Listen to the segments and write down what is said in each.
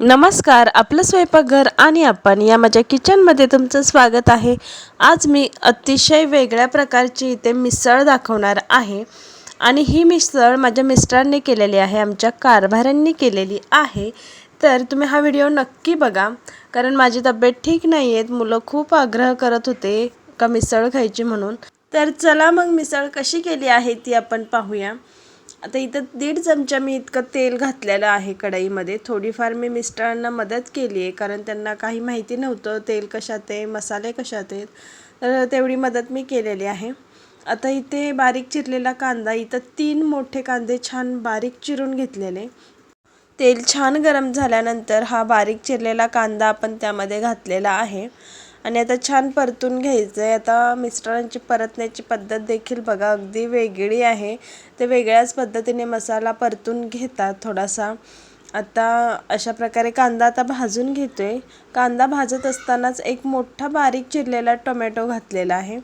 नमस्कार आपलं स्वयंपाकघर आणि आपण या माझ्या किचनमध्ये तुमचं स्वागत आहे. आज मी अतिशय वेगळ्या प्रकारची इथे मिसळ दाखवणार आहे आणि ही मिसळ माझ्या मिस्टरांनी केलेली आहे आमच्या कारभाऱ्यांनी केलेली आहे. तर तुम्ही हा व्हिडिओ नक्की बघा कारण माझी तब्येत ठीक नाही आहेत मुलं खूप आग्रह करत होते का मिसळ खायची म्हणून. तर चला मग मिसळ कशी केली आहे ती आपण पाहूया. आता इथं दीड चमचा मी इतकं तेल घातलेलं आहे कढईमध्ये. थोडीफार मी मिस्टरांना मदत केली आहे कारण त्यांना काही माहिती नव्हतं तेल कशात आहे मसाले कशात आहेत तर तेवढी मदत मी केलेली आहे. आता इथे बारीक चिरलेला कांदा इथं तीन मोठे कांदे छान बारीक चिरून घेतलेले. तेल छान गरम झाल्यानंतर हा बारीक चिरलेला कांदा आपण त्यामध्ये घातलेला आहे. आणि आता छान परतून घ्यायचं आहे आता मिस्टरांची परतण्याची पद्धत देखील बघा अगदी वेगळी आहे. ते वेगळ्याच पद्धतीने मसाला परतून घेतात थोडासा. आता अशा प्रकारे कांदा आता भाजून घेतो आहे कांदा भाजत असतानाच एक मोठा बारीक चिरलेला टोमॅटो घातलेला आहे.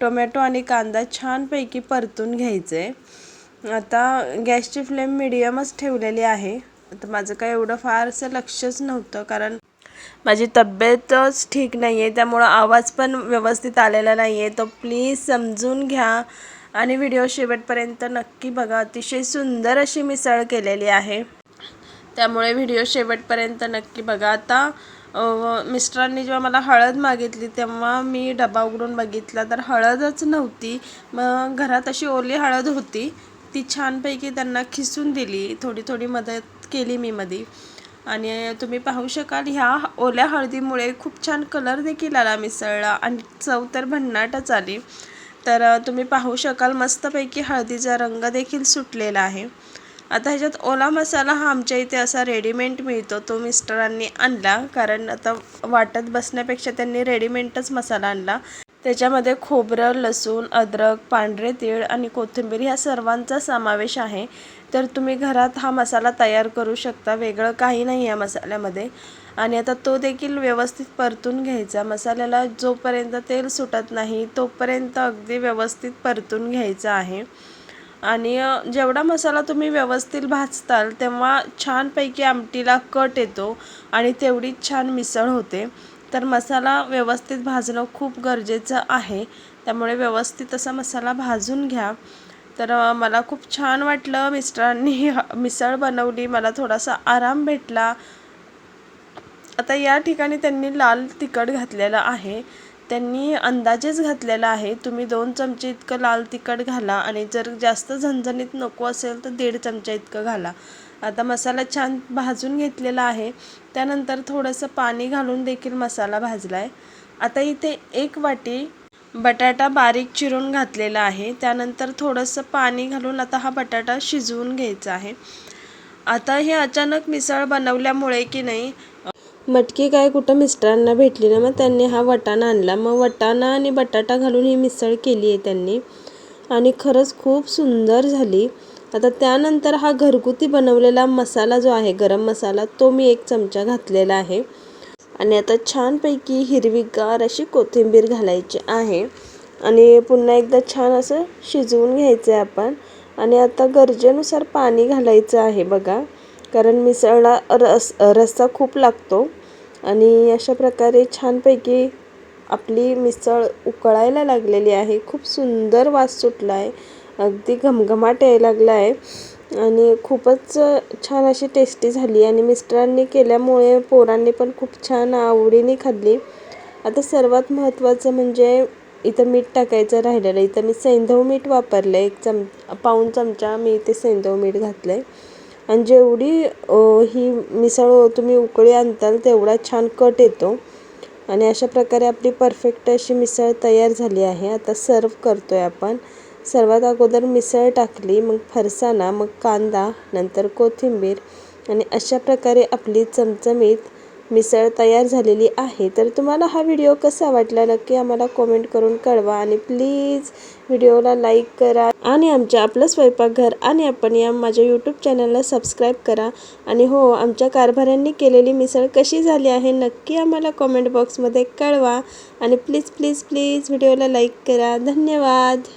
टोमॅटो आणि कांदा छानपैकी परतून घ्यायचं आहे आता गॅसची फ्लेम मिडियमच ठेवलेली आहे. आता माझं काय एवढं फारसं लक्षच नव्हतं कारण माझी तब्येतच ठीक नाही आहे त्यामुळं आवाज पण व्यवस्थित आलेला नाही आहे तर प्लीज समजून घ्या आणि व्हिडिओ शेवटपर्यंत नक्की बघा. अतिशय सुंदर अशी मिसळ केलेली आहे. त्यामुळे व्हिडिओ शेवटपर्यंत नक्की बघा. आता मिस्टरांनी जेव्हा मला हळद मागितली तेव्हा मी डबा उघडून बघितला. तर हळदच नव्हती. मग घरात अशी ओली हळद होती. ती छानपैकी त्यांना खिसून दिली. थोडी थोडी मदत केली मी मध्ये आणि तुम्ही पाहू शकाल ह्या ओल्या हळदीमुळे खूप छान कलर देखील आला मिसळला आणि चव तर भन्नाटच आली. तर तुम्ही पाहू शकाल मस्तपैकी हळदीचा रंग देखील सुटलेला आहे. आता ह्याच्यात ओला मसाला हा आमच्या इथे असा रेडीमेड मिळतो तो मिस्टरांनी आणला. कारण आता वाटत बसण्यापेक्षा त्यांनी रेडीमेडच मसाला आणला. त्याच्यामध्ये खोबरं लसूण अद्रक पांढरे तीळ आणि कोथिंबीर ह्या सर्वांचा समावेश आहे. तर तुम्ही घरात हा मसाला तयार करू शकता. वेगळं काही नाही या मसाल्यामध्ये. आणि आता तो देखील व्यवस्थित परतून घ्यायचा. मसाल्याला जोपर्यंत तेल सुटत नाही तोपर्यंत अगदी व्यवस्थित परतून घ्यायचा आहे. आणि जेवढा मसाला तुम्ही व्यवस्थित भाजताल तेव्हा छानपैकी आमटीला कट येतो आणि तेवढीच छान मिसळ होते. तर मसाला व्यवस्थित भाजणं खूप गरजेचं आहे. त्यामुळे व्यवस्थित असा मसाला भाजून घ्या. तर मला खूप छान वाटलं मिस्टरांनी मिसळ बनवली. मला थोडासा आराम भेटला. आता या ठिकाणी त्यांनी लाल तिखट घातलेलं आहे. त्यांनी अंदाजेच घातलेला आहे. तुम्ही दोन चमचे इतकं लाल तिखट घाला आणि जर जास्त झणझणीत नको असेल तर दीड चमचा इतकं घाला. आता मसाला छान भाजून घेतलेला आहे. त्यानंतर थोडंसं पाणी घालून देखील मसाला भाजला आहे आता इथे एक वाटी बटाटा बारीक चिरून घातलेला आहे. त्यानंतर थोडंसं पाणी घालून आता हा बटाटा शिजवून घ्यायचा आहे. आता हे अचानक मिसळ बनवल्यामुळे की नाही मटकी काय कुठं मिस्टरांना भेटली ना मग त्यांनी हा वटाणा आणला. मग वटाणा आणि बटाटा घालून ही मिसळ केली आहे त्यांनी. आणि खरंच खूप सुंदर झाली. आता त्यानंतर हा घरगुती बनवलेला मसाला जो आहे गरम मसाला तो मी एक चमचा घातलेला आहे. आणि आता छानपैकी हिरवीगार अशी कोथिंबीर घालायची आहे. आणि पुन्हा एकदा छान असं शिजवून घ्यायचं आहे आपण. आणि आता गरजेनुसार पाणी घालायचं आहे बघा. कारण मिसळला रस रस्सा खूप लागतो. आणि अशा प्रकारे छानपैकी आपली मिसळ उकळायला लागलेली आहे. खूप सुंदर वास सुटला आहे अगदी घमघमाट यायला लागला आहे. आणि खूपच छान अशी टेस्टी झाली. आणि मिस्टरांनी केल्यामुळे पोरांनी पण खूप छान आवडीने खाल्ली. आता सर्वात महत्त्वाचं म्हणजे इथं मीठ टाकायचं राहिलेलं. इथं मी सैंधव मीठ वापरलं आहे एक चम पाऊण चमचा मी इथे सैंधव मीठ घातलं आहे आणि जेवढी ही मिसळ तुम्ही उकळी आणताल तेवढा छान कट येतो. आणि अशा प्रकारे आपली परफेक्ट अशी मिसळ तयार झाली आहे. आता सर्व करतो आहे आपण. सर्वात अगोदर मिसळ टाकली मग फरसाणा मग कांदा नंतर कोथिंबीर आणि अशा प्रकारे आपली चमचमीत मिसळ तयार झालेली आहे. तर तुम्हाला हा व्हिडिओ कसा वाटला नक्की आम्हाला कॉमेंट करून कळवा आणि प्लीज व्हिडिओला लाईक करा आणि आमच्या आपलं स्वयंपाकघर आणि आपण या माझ्या यूट्यूब चॅनलला सबस्क्राईब करा. आणि हो आमच्या कारभाऱ्यांनी केलेली मिसळ कशी झाली आहे नक्की आम्हाला कॉमेंट बॉक्समध्ये कळवा आणि प्लीज प्लीज प्लीज व्हिडिओला लाईक करा. धन्यवाद.